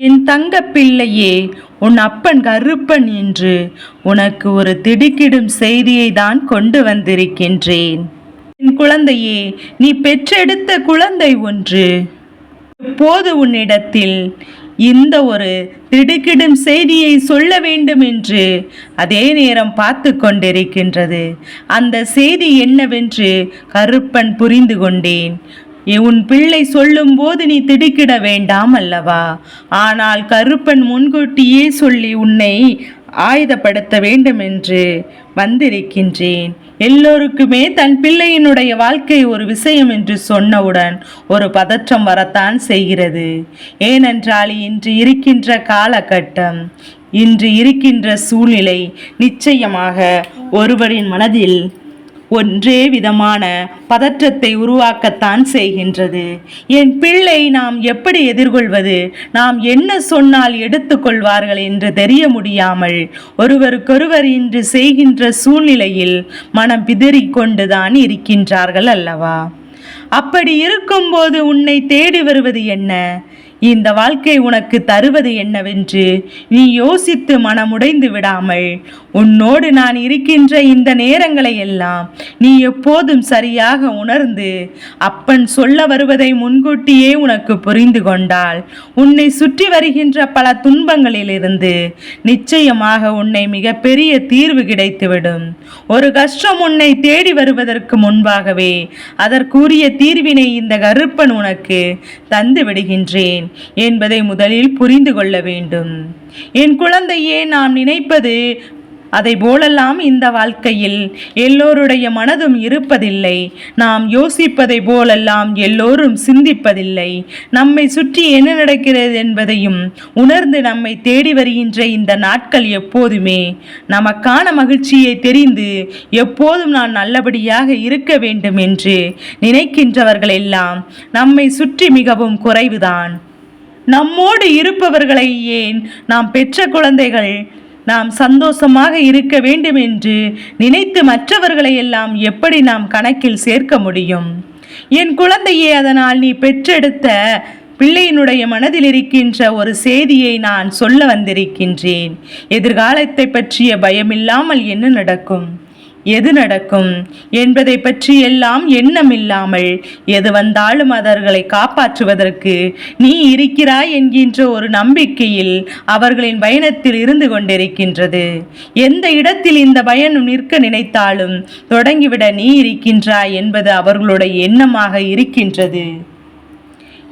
என் தங்க பிள்ளையே உன் அப்பன் கருப்பன் என்று உனக்கு ஒரு திடுக்கிடும் செய்தியை தான் கொண்டு வந்திருக்கின்றேன். என் குழந்தையே நீ பெற்றெடுத்த குழந்தை ஒன்று. இப்போது உன்னிடத்தில் இந்த ஒரு திடுக்கிடும் செய்தியை சொல்ல வேண்டும் என்று அதே நேரம் பார்த்து கொண்டிருக்கின்றது. அந்த செய்தி என்னவென்று கருப்பன் புரிந்து கொண்டேன். உன் பிள்ளை சொல்லும்போது நீ திடுக்கிட வேண்டாம் அல்லவா? ஆனால் கருப்பன் முன்கூட்டியே சொல்லி உன்னை ஆயுதப்படுத்த வேண்டும் என்று வந்திருக்கின்றேன். எல்லோருக்குமே தன் பிள்ளையினுடைய வாழ்க்கை ஒரு விஷயம் என்று சொன்னவுடன் ஒரு பதற்றம் வரத்தான் செய்கிறது. ஏனென்றால் இன்று இருக்கின்ற காலகட்டம் இன்று இருக்கின்ற சூழ்நிலை நிச்சயமாக ஒருவரின் மனதில் ஒன்றே விதமான பதற்றத்தை உருவாக்கத்தான் செய்கின்றது. என் பிள்ளை நாம் எப்படி எதிர்கொள்வது? நாம் என்ன சொன்னால் எடுத்துக்கொள்வார்கள் என்று தெரிய முடியாமல் ஒருவருக்கொருவர் இன்று செய்கின்ற சூழ்நிலையில் மனம் பிதறிக்கொண்டுதான் இருக்கின்றார்கள் அல்லவா? அப்படி இருக்கும்போது உன்னை தேடி வருவது என்ன? இந்த வாழ்க்கை உனக்கு தருவது என்னவென்று நீ யோசித்து மனமுடைந்து விடாமல் உன்னோடு நான் இருக்கின்ற இந்த நேரங்களை எல்லாம் நீ எப்போதும் சரியாக உணர்ந்து அப்பன் சொல்ல வருவதை முன்கூட்டியே உனக்கு புரிந்து கொண்டால் உன்னை சுற்றி வருகின்ற பல துன்பங்களிலிருந்து நிச்சயமாக உன்னை மிகப்பெரிய தீர்வு கிடைத்துவிடும். ஒரு கஷ்டம் உன்னை தேடி வருவதற்கு முன்பாகவே அதற்குரிய தீர்வினை இந்த கருப்பன் உனக்கு தந்து விடுகின்றேன். என்பதை முதலில் புரிந்து கொள்ள வேண்டும். என் குழந்தையே நாம் நினைப்பது அதை போலெல்லாம் இந்த வாழ்க்கையில் எல்லோருடைய மனதும் இருப்பதில்லை. நாம் யோசிப்பதை போலெல்லாம் எல்லோரும் சிந்திப்பதில்லை. நம்மை சுற்றி என்ன நடக்கிறது என்பதையும் உணர்ந்து நம்மை தேடி வருகின்ற இந்த நாட்கள் எப்போதுமே நமக்கான மகிழ்ச்சியை தெரிந்து எப்போதும் நான் நல்லபடியாக இருக்க வேண்டும் என்று நினைக்கின்றவர்கள் எல்லாம் நம்மை சுற்றி மிகவும் குறைவுதான். நம்மோடு இருப்பவர்களை ஏன் நாம் பெற்ற குழந்தைகள்? நாம் சந்தோஷமாக இருக்க வேண்டும் என்று நினைத்து மற்றவர்களை எல்லாம் எப்படி நாம் கணக்கில் சேர்க்க முடியும்? என் குழந்தையே அதனால் நீ பெற்றெடுத்த பிள்ளையினுடைய மனதில் இருக்கின்ற ஒரு செய்தியை நான் சொல்ல வந்திருக்கின்றேன். எதிர்காலத்தை பற்றிய பயமில்லாமல் என்ன நடக்கும்? எது நடக்கும்? என்பதை பற்றி எல்லாம் எண்ணமில்லாமல் எது வந்தாலும் அவர்களை காப்பாற்றுவதற்கு நீ இருக்கிறாய் என்கின்ற ஒரு நம்பிக்கையில் அவர்களின் பயணத்தில் இருந்து கொண்டிருக்கின்றது. எந்த இடத்தில் இந்த பயணம் நிற்க நினைத்தாலும் தொடங்கிவிட நீ இருக்கின்றாய் என்பது அவர்களுடைய எண்ணமாக இருக்கின்றது.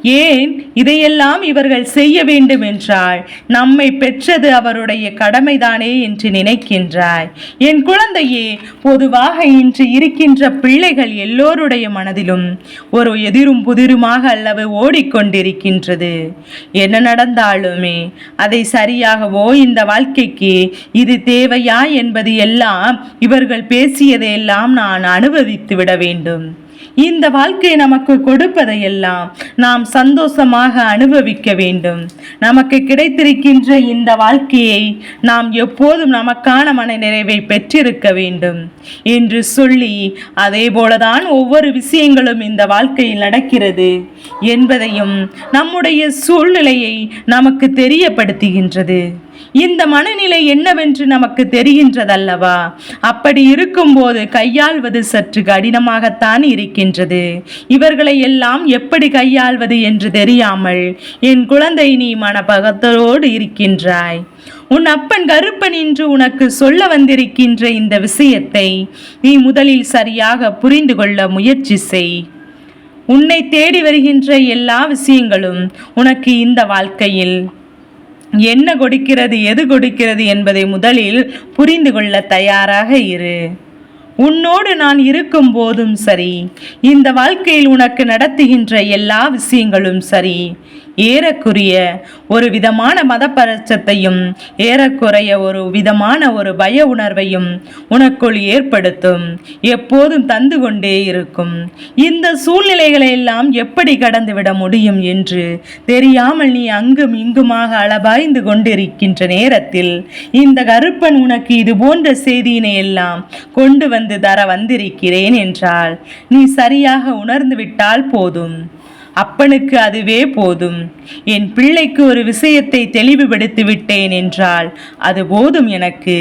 ஏன் இதையெல்லாம் இவர்கள் செய்ய வேண்டும் என்றால் நம்மை பெற்றது அவருடைய கடமைதானே என்று நினைக்கின்றாய். என் குழந்தையே பொதுவாக இன்று இருக்கின்ற பிள்ளைகள் எல்லோருடைய மனதிலும் ஒரு எதிரும் புதிருமாக அல்லவு ஓடிக்கொண்டிருக்கின்றது. என்ன நடந்தாலுமே அதை சரியாகவோ இந்த வாழ்க்கைக்கு இது தேவையா என்பது எல்லாம் இவர்கள் பேசியதையெல்லாம் நான் அனுபவித்து விட வேண்டும். இந்த வாழ்க்கை நமக்கு கொடுப்பதையெல்லாம் நாம் சந்தோஷமாக அனுபவிக்க வேண்டும். நமக்கு கிடைத்திருக்கின்ற இந்த வாழ்க்கையை நாம் எப்போதும் நமக்கான மன நிறைவை பெற்றிருக்க வேண்டும். என்று சொல்லி அதே போலதான் ஒவ்வொரு விஷயங்களும் இந்த வாழ்க்கையில் நடக்கிறது என்பதையும் நம்முடைய சூழ்நிலையை நமக்கு தெரியப்படுத்துகின்றது. இந்த மனநிலை என்னவென்று நமக்கு தெரிகின்றதல்லவா? அப்படி இருக்கும்போது கையாள்வது சற்று கடினமாகத்தான் இருக்கின்றது. இவர்களை எல்லாம் எப்படி கையாள்வது என்று தெரியாமல் என் குழந்தை நீ மனபகத்தோடு இருக்கின்றாய். உன் அப்பன் கருப்பன் என்று உனக்கு சொல்ல வந்திருக்கின்ற இந்த விஷயத்தை நீ முதலில் சரியாக புரிந்து கொள்ள முயற்சி செய். உன்னை தேடி வருகின்ற எல்லா விஷயங்களும் உனக்கு இந்த வாழ்க்கையில் என்ன கொடுக்கிறது எது கொடுக்கிறது என்பதை முதலில் புரிந்து கொள்ள தயாராக இரு. உன்னோடு நான் இருக்கும் போதும் சரி. இந்த வாழ்க்கையில் உனக்கு நடத்துகின்ற எல்லா விஷயங்களும் சரி. ஏறக்குரிய ஒரு விதமான மதப்பரச்சத்தையும் ஏறக்குறைய ஒரு விதமான ஒரு பய உணர்வையும் உனக்குள் ஏற்படுத்தும் எப்போதும் தந்து கொண்டே இருக்கும். இந்த சூழ்நிலைகளை எல்லாம் எப்படி கடந்துவிட முடியும் என்று தெரியாமல் நீ அங்கும் இங்குமாக அளபாய்ந்து கொண்டிருக்கின்ற நேரத்தில் இந்த கருப்பன் உனக்கு இது போன்ற செய்தியினை எல்லாம் கொண்டு வந்து தர வந்திருக்கிறேன் என்றால் நீ சரியாக உணர்ந்து விட்டால் போதும். அப்பனுக்கு அதுவே போதும். என் பிள்ளைக்கு ஒரு விஷயத்தை தெளிவுபடுத்தி விட்டேன் என்றால் அது போதும் எனக்கு.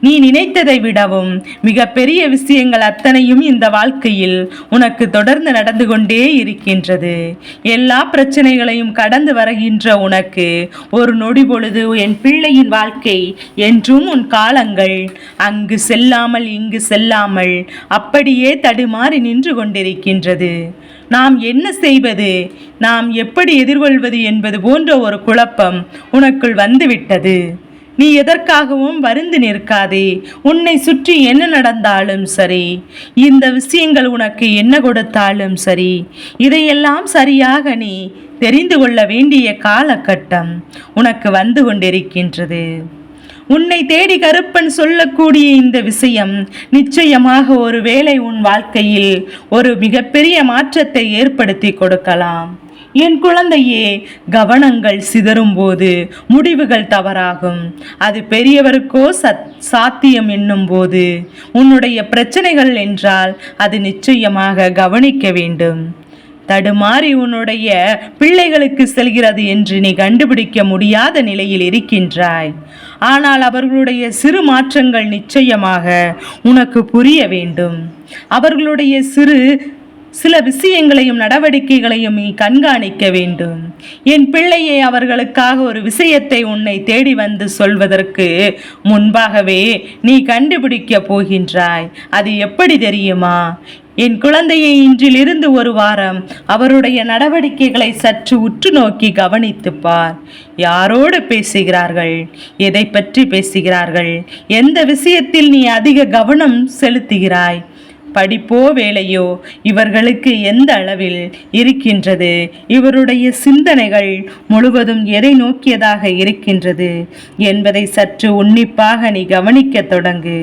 நீ நினைத்ததை விடவும் மிக பெரிய விஷயங்கள் அத்தனையும் இந்த வாழ்க்கையில் உனக்கு தொடர்ந்து நடந்து கொண்டே இருக்கின்றது. எல்லா பிரச்சனைகளையும் கடந்து வருகின்ற உனக்கு ஒரு நொடி பொழுது என் பிள்ளையின் வாழ்க்கை என்றும் உன் காலங்கள் அங்கு செல்லாமல் இங்கு செல்லாமல் அப்படியே தடுமாறி நின்று கொண்டிருக்கின்றது. நாம் என்ன செய்வது? நாம் எப்படி எதிர்கொள்வது என்பது போன்ற ஒரு குழப்பம் உனக்குள் வந்துவிட்டது. நீ எதற்காகவும் வருந்து நிற்காதே. உன்னை சுற்றி என்ன நடந்தாலும் சரி. இந்த விஷயங்கள் உனக்கு என்ன கொடுத்தாலும் சரி. இதையெல்லாம் சரியாக நீ தெரிந்து கொள்ள வேண்டிய காலகட்டம் உனக்கு வந்து கொண்டிருக்கின்றது. உன்னை தேடி கருப்பன் சொல்லக்கூடிய இந்த விஷயம் நிச்சயமாக ஒரு வேளை உன் வாழ்க்கையில் ஒரு மிகப்பெரிய மாற்றத்தை ஏற்படுத்தி கொடுக்கலாம். என் குழந்தையே கவனங்கள் சிதறும் போது முடிவுகள் தவறாகும். அது பெரியவருக்கோ சத் சாத்தியம் என்னும் போது உன்னுடைய பிரச்சனைகள் என்றால் அது நிச்சயமாக கவனிக்க வேண்டும். தடுமாறி உன்னுடைய பிள்ளைகளுக்கு செல்கிறது என்று நீ கண்டுபிடிக்க முடியாத நிலையில் இருக்கின்றாய். ஆனால் அவர்களுடைய சிறு மாற்றங்கள் நிச்சயமாக உனக்கு புரிய வேண்டும். அவர்களுடைய சிறு சில விஷயங்களையும் நடவடிக்கைகளையும் நீ கண்காணிக்க வேண்டும். என் பிள்ளையை அவர்களுக்காக ஒரு விஷயத்தை உன்னை தேடி வந்து சொல்வதற்கு முன்பாகவே நீ கண்டுபிடிக்க போகின்றாய். அது எப்படி தெரியுமா? என் குழந்தையை இன்றிலிருந்து ஒரு வாரம் அவருடைய நடவடிக்கைகளை சற்று உற்று நோக்கி கவனித்துப் பார். யாரோடு பேசுகிறார்கள்? எதை பற்றி பேசுகிறார்கள்? எந்த விஷயத்தில் நீ அதிக கவனம் செலுத்துகிறாய்? படிப்போ வேலையோ இவர்களுக்கு எந்த அளவில் இருக்கின்றது? இவருடைய சிந்தனைகள் முழுவதும் எதை நோக்கியதாக இருக்கின்றது? என்பதை சற்று உன்னிப்பாக நீ கவனிக்க தொடங்கு.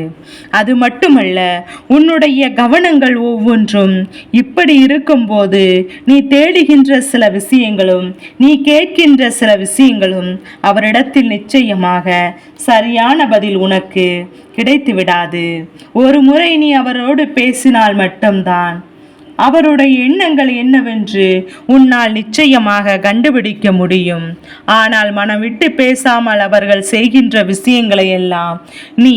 அது மட்டுமல்ல உன்னுடைய கவனங்கள் ஒவ்வொன்றும் இப்படி இருக்கும்போது நீ தேடுகின்ற சில விஷயங்களும் நீ கேட்கின்ற சில விஷயங்களும் அவரிடத்தில் நிச்சயமாக சரியான பதில் உனக்கு கிடைத்து விடாது ஒரு முறை நீ அவரோடு பேச பேசினால் மட்டும்தான். அவருடைய எண்ணங்கள் என்னவென்று உன்னால் நிச்சயமாக கண்டுபிடிக்க முடியும். ஆனால் மனம் விட்டு பேசாமல் அவர்கள் செய்கின்ற விஷயங்களை எல்லாம் நீ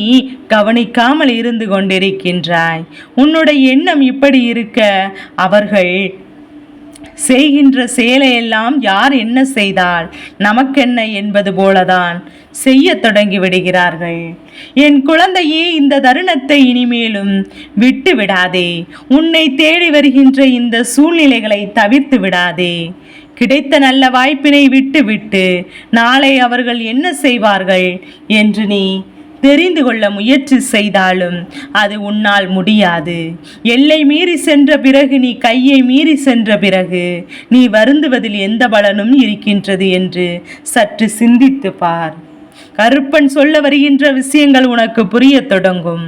கவனிக்காமல் இருந்து கொண்டிருக்கின்றாய். உன்னுடைய எண்ணம் இப்படி இருக்க அவர்கள் செய்கின்ற செயலையெல்லாம் யார் என்ன செய்தால் நமக்கென்ன என்பது போலதான் செய்ய தொடங்கி விடுகிறார்கள். என் குழந்தையே இந்த தருணத்தை இனிமேலும் விட்டு விடாதே. உன்னை தேடி வருகின்ற இந்த சூழ்நிலைகளை தவிர்த்து விடாதே. கிடைத்த நல்ல வாய்ப்பினை விட்டுவிட்டு நாளை அவர்கள் என்ன செய்வார்கள் என்று நீ தெரிந்து கொள்ள முயற்சி செய்தாலும் அது உன்னால் முடியாது. எல்லை மீறி சென்ற பிறகு நீ கையை மீறி சென்ற பிறகு நீ வருந்துவதில் எந்த பலனும் இருக்கின்றது என்று சற்று சிந்தித்து பார். கருப்பன் சொல்ல வருகின்ற விஷயங்கள் உனக்கு புரியத் தொடங்கும்.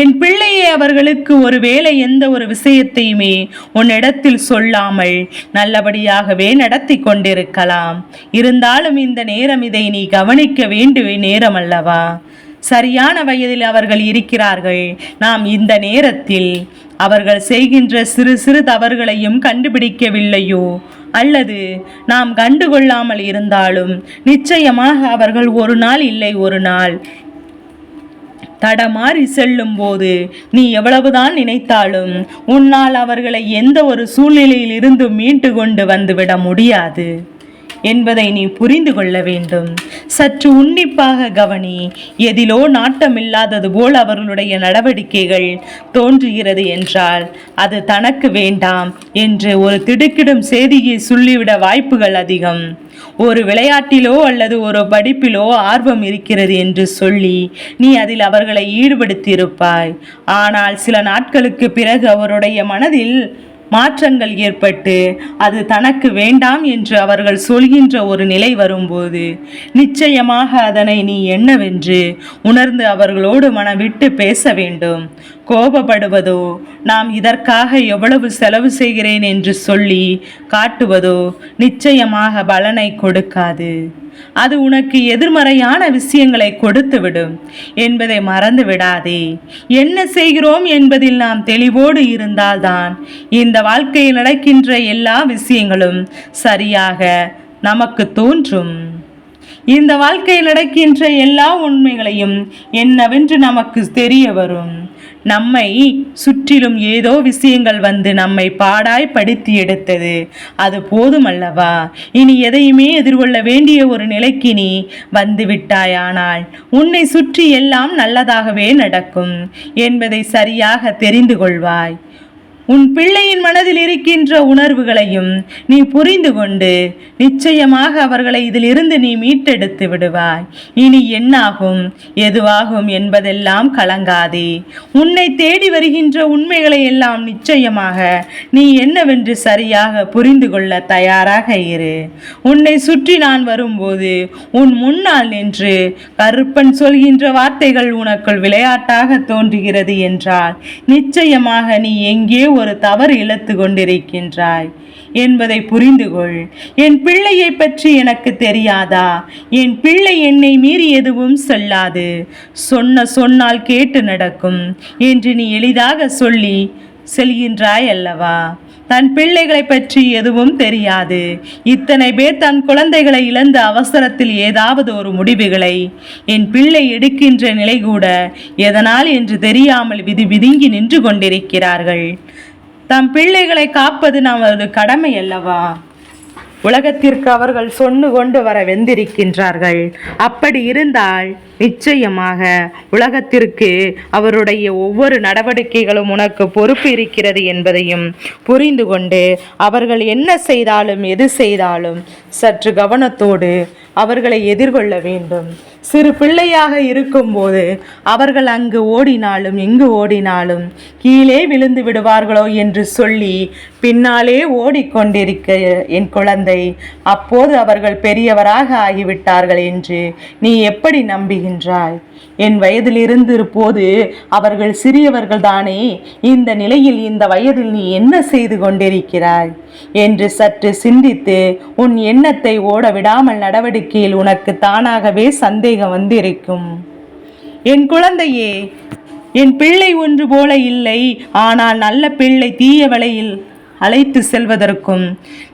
என் பிள்ளையை அவர்களுக்கு ஒருவேளை எந்த ஒரு விஷயத்தையுமே உன்னிடத்தில் சொல்லாமல் நல்லபடியாகவே நடத்தி கொண்டிருக்கலாம். இருந்தாலும் இந்த நேரம் இதை நீ கவனிக்க வேண்டிய நேரம் அல்லவா சரியான வயதில் அவர்கள் இருக்கிறார்கள். நாம் இந்த நேரத்தில் அவர்கள் செய்கின்ற சிறு சிறு தவறுகளையும் கண்டுபிடிக்கவில்லையோ? அல்லது நாம் கண்டுகொள்ளாமல் இருந்தாலும் நிச்சயமாக அவர்கள் ஒரு நாள் இல்லை ஒரு நாள். தடமாறி செல்லும் போது நீ எவ்வளவுதான் நினைத்தாலும் உன்னால் அவர்களை எந்த ஒரு சூழ்நிலையில் இருந்து மீண்டு கொண்டு வந்துவிட முடியாது. என்பதை நீ புரிந்து கொள்ள வேண்டும். சற்று உன்னிப்பாக கவனி. எதிலோ நாட்டமில்லாதது போல் அவர்களுடைய நடவடிக்கைகள் தோன்றுகிறது என்றால் அது தனக்கு வேண்டாம் என்று ஒரு திடுக்கிடும் செய்தியை சொல்லிவிட வாய்ப்புகள் அதிகம். ஒரு விளையாட்டிலோ அல்லது ஒரு படிப்பிலோ ஆர்வம் இருக்கிறது என்று சொல்லி நீ அதில் அவர்களை ஈடுபடுத்தியிருப்பாய். ஆனால் சில நாட்களுக்கு பிறகு அவருடைய மனதில் மாற்றங்கள் ஏற்பட்டு அது தனக்கு வேண்டாம் என்று அவர்கள் சொல்கின்ற ஒரு நிலை வரும்போது நிச்சயமாக அதனை நீ என்னவென்று உணர்ந்து அவர்களோடு மனம் விட்டு பேச வேண்டும். கோபப்படுவதோ? நாம் இதற்காக எவ்வளவு செலவு செய்கிறேன் என்று சொல்லி காட்டுவதோ நிச்சயமாக பலனை கொடுக்காது. அது உனக்கு எதிர்மறையான விஷயங்களை கொடுத்துவிடும் என்பதை மறந்து விடாதே என்ன செய்கிறோம் என்பதில் நாம் தெளிவோடு இருந்தால்தான் இந்த வாழ்க்கையில் நடக்கின்ற எல்லா விஷயங்களும் சரியாக நமக்கு தோன்றும். இந்த வாழ்க்கையில் நடக்கின்ற எல்லா உண்மைகளையும் என்னவென்று நமக்கு தெரிய வரும். நம்மை சுற்றிலும் ஏதோ விஷயங்கள் வந்து நம்மை பாடாய் படுத்தி எடுத்தது. அது போதுமல்லவா? இனி எதையுமே எதிர்கொள்ள வேண்டிய ஒரு நிலைக்கு நீ வந்து விட்டாயானால் உன்னை சுற்றி எல்லாம் நல்லதாகவே நடக்கும் என்பதை சரியாக தெரிந்து கொள்வாய். உன் பிள்ளையின் மனதில் இருக்கின்ற உணர்வுகளையும் நீ புரிந்து கொண்டு நிச்சயமாக அவர்களை இதிலிருந்து நீ மீட்டெடுத்து விடுவாய். இனி என்னாகும்? எதுவாகும் என்பதெல்லாம் கலங்காதே. உன்னை தேடி வருகின்ற உண்மைகளை எல்லாம் நிச்சயமாக நீ என்னவென்று சரியாக புரிந்து கொள்ள தயாராக இரு. உன்னை சுற்றி நான் வரும்போது உன் முன்னால் நின்று கருப்பன் சொல்கின்ற வார்த்தைகள் உனக்குள் விளையாட்டாக தோன்றுகிறது என்றால் நிச்சயமாக நீ எங்கே ஒரு தவறு இழுத்து கொண்டிருக்கின்றாய். என்பதை புரிந்து கொள் என் பிள்ளையை பற்றி எனக்கு தெரியாதா? என் பிள்ளை என்னை மீறி எதுவும் சொல்லாது. சொன்ன சொன்னால் கேட்டு நடக்கும் என்று நீ எளிதாக சொல்லி செல்கின்றாய் அல்லவா? தன் பிள்ளைகளை பற்றி எதுவும் தெரியாது. இத்தனை பேர் தன் குழந்தைகளை இழந்த அவசரத்தில் ஏதாவது ஒரு முடிவுகளை என் பிள்ளை எடுக்கின்ற நிலை கூட எதனால் என்று தெரியாமல் விதி விதுங்கி நின்று கொண்டிருக்கிறார்கள். தம் பிள்ளைகளை காப்பது நமது கடமை அல்லவா? உலகத்திற்கு அவர்கள் சொன்னு கொண்டு வர வெந்திருக்கின்றார்கள். அப்படி இருந்தால் நிச்சயமாக உலகத்திற்கு அவருடைய ஒவ்வொரு நடவடிக்கைகளும் உனக்கு பொறுப்பு இருக்கிறது என்பதையும் புரிந்து கொண்டு அவர்கள் என்ன செய்தாலும் எது செய்தாலும் சற்று கவனத்தோடு அவர்களை எதிர்கொள்ள வேண்டும். சிறு பிள்ளையாக இருக்கும்போது அவர்கள் அங்கு ஓடினாலும் இங்கு ஓடினாலும் கீழே விழுந்து விடுவார்களோ என்று சொல்லி பின்னாலே ஓடிக்கொண்டிருக்க என் குழந்தை அப்போது அவர்கள் பெரியவராக ஆகிவிட்டார்கள் என்று நீ எப்படி நம்புகின்றாய்? என் வயதில் இருந்திருப்போது அவர்கள் சிறியவர்கள் தானே இந்த நிலையில் இந்த வயதில் நீ என்ன செய்து கொண்டிருக்கிறாய்? என்று சற்று சிந்தித்து உன் எண்ணத்தை ஓட விடாமல் நடவடிக்கையில் உனக்கு தானாகவே சந்தேகம் வந்திருக்கும். என் குழந்தையே என் பிள்ளை ஒன்று போல இல்லை. ஆனால் நல்ல பிள்ளை தீய வலையில் அழைத்து செல்வதற்கும்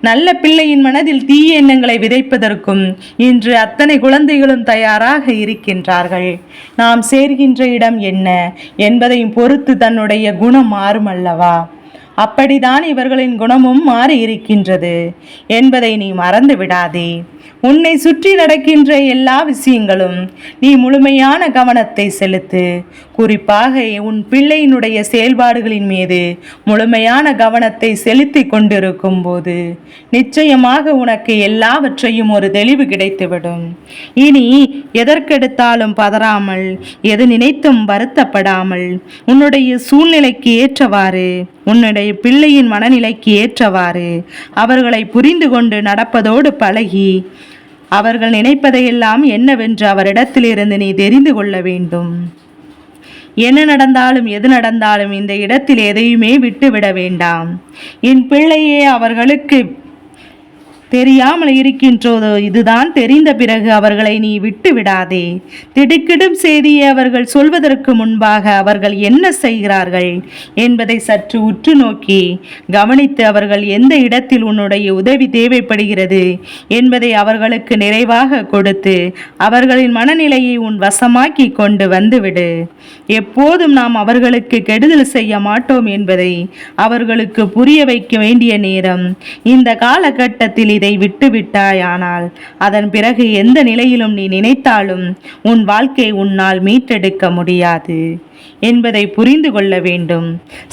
நல்ல பிள்ளையின் மனதில் தீய எண்ணங்களை விதைப்பதற்கும் இன்று அத்தனை குழந்தைகளும் தயாராக இருக்கின்றார்கள். நாம் சேர்கின்ற இடம் என்ன என்பதையும் பொறுத்து தன்னுடைய குணம் மாறும் அல்லவா அப்படிதான் இவர்களின் குணமும் மாறி இருக்கின்றது என்பதை நீ மறந்து விடாதே. உன்னை சுற்றி நடக்கின்ற எல்லா விஷயங்களும் நீ முழுமையான கவனத்தை செலுத்து. குறிப்பாக உன் பிள்ளையினுடைய செயல்பாடுகளின் மீது முழுமையான கவனத்தை செலுத்தி கொண்டிருக்கும் போது நிச்சயமாக உனக்கு எல்லாவற்றையும் ஒரு தெளிவு கிடைத்துவிடும். இனி எதற்கெடுத்தாலும் பதறாமல் எது நினைத்தும் வருத்தப்படாமல் உன்னுடைய சூழ்நிலைக்கு ஏற்றவாறு உன்னுடைய பிள்ளையின் மனநிலைக்கு ஏற்றவாறு அவர்களை புரிந்து கொண்டு நடப்பதோடு பழகி அவர்கள் நினைப்பதையெல்லாம் என்னவென்று அவரிடத்திலிருந்து நீ தெரிந்து கொள்ள வேண்டும். என்ன நடந்தாலும் எது நடந்தாலும் இந்த இடத்தில் எதையுமே விட்டுவிட வேண்டாம். என் பிள்ளையே அவர்களுக்கு தெரியாமல் இருக்கின்றதோ இதுதான் தெரிந்த பிறகு அவர்களை நீ விட்டு விடாதே. திடுக்கிடும் செய்தியை அவர்கள் சொல்வதற்கு முன்பாக அவர்கள் என்ன செய்கிறார்கள் என்பதை சற்று உற்று நோக்கி கவனித்து அவர்கள் எந்த இடத்தில் உன்னுடைய உதவி தேவைப்படுகிறது என்பதை அவர்களுக்கு நிறைவாக கொடுத்து அவர்களின் மனநிலையை உன் வசமாக்கி கொண்டு வந்துவிடு. எப்போதும் நாம் அவர்களுக்கு கெடுதல் செய்ய மாட்டோம் என்பதை அவர்களுக்கு புரிய வைக்க வேண்டிய நேரம். இந்த காலகட்டத்தில் இதை விட்டுவிட்டாய் ஆனால் அதன் பிறகு எந்த நிலையிலும் நீ நினைத்தாலும் உன் வாழ்க்கை உன்னால் மீட்டெடுக்க முடியாது. என்பதை புரிந்து கொள்ள வேண்டும்.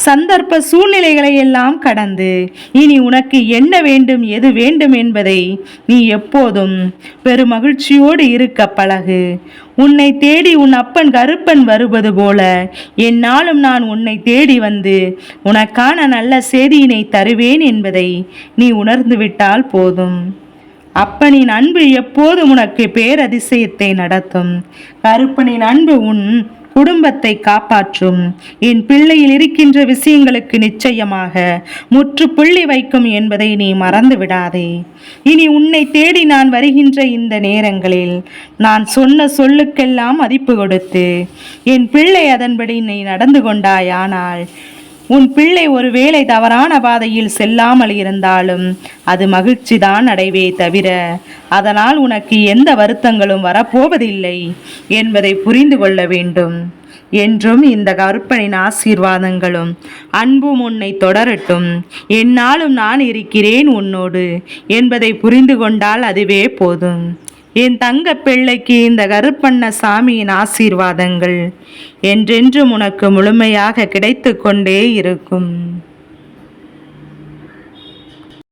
சந்தர்ப்ப சூழ்நிலைகளை எல்லாம் கடந்து இனி உனக்கு என்ன வேண்டும் எது வேண்டும் என்பதை நீ எப்போதும் பெருமகிழ்ச்சியோடு இருக்க பழகு. உன்னை தேடி உன் அப்பன் கருப்பன் வருவது போல என்னாலும் நான் உன்னை தேடி வந்து உனக்கான நல்ல செய்தியினை தருவேன் என்பதை நீ உணர்ந்து விட்டால் போதும். அப்பனின் அன்பு எப்போதும் உனக்கு பேரதிசயத்தை நடத்தும். கருப்பனின் அன்பு உன் குடும்பத்தை காப்பாற்றும். என் பிள்ளையில் இருக்கின்ற விஷயங்களுக்கு நிச்சயமாக முற்றுப்புள்ளி வைக்கும் என்பதை நீ மறந்து விடாதே இனி உன்னை தேடி நான் வருகின்ற இந்த நேரங்களில் நான் சொன்ன சொல்லுக்கெல்லாம் மதிப்பு கொடுத்து என் பிள்ளை அதன்படி நீ நடந்து கொண்டாயானால் உன் பிள்ளை ஒருவேளை தவறான பாதையில் செல்லாமல் இருந்தாலும் அது மகிழ்ச்சிதான் அடைவே தவிர அதனால் உனக்கு எந்த வருத்தங்களும் வரப்போவதில்லை என்பதை புரிந்து கொள்ள வேண்டும். என்றும் இந்த கருப்பனின் ஆசீர்வாதங்களும் அன்பும் உன்னை தொடரட்டும். என்னாலும் நான் இருக்கிறேன் உன்னோடு என்பதை புரிந்து கொண்டால் அதுவே போதும். என் தங்க பிள்ளைக்கு இந்த கருப்பண்ண சாமியின் ஆசீர்வாதங்கள் என்றென்றும் உனக்கு முழுமையாக கிடைத்து கொண்டே இருக்கும்.